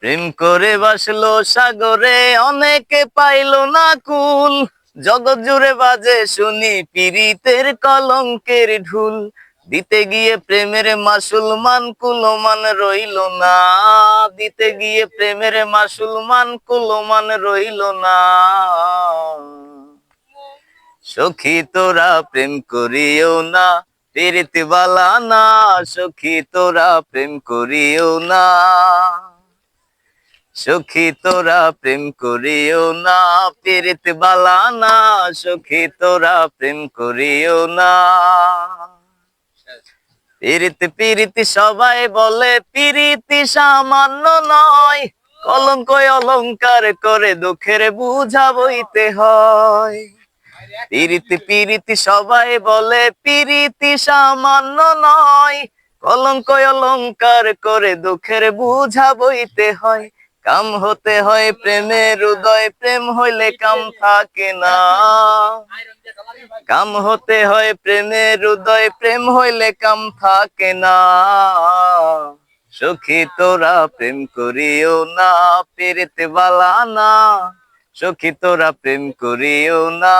প্রেম করে বাসলো সাগরে, অনেকে পাইলো না কুল। জগৎ জুড়ে বাজে শুনি পীড়িতের কলঙ্কের ঢুল। দিতে গিয়ে প্রেমের মাসুলমান কুলমান রইল না। দিতে গিয়ে প্রেমের মাসুলমান কুলমান রইল না। সখী তোরা প্রেম করিও না প্রীতি বালা না। সখী তোরা প্রেম করিও না। সখী তোরা প্রেম করিও না, প্রীতি বালা না, সখী তোরা প্রেম করিও না। পিরিতি পিরিতি সবাই বলে, পিরিতি সামান্য নয় কলঙ্ক অলংকার করে দুঃখের বুঝা বইতে হয়। পিরিতি পিরিতি সবাই বলে, পিরিতি সামান্য নয় কলঙ্ক অলংকার করে দুঃখের বুঝা বইতে হয়। কাম হতে হয় প্রেমের হৃদয় প্রেম হইলে কাম থাকে না। কাম হতে হয় প্রেমের হৃদয় প্রেম হইলে কাম থাকে না। সখী তোরা প্রেম করিও না পেরেতে বালা না। সখী তোরা প্রেম করিও না।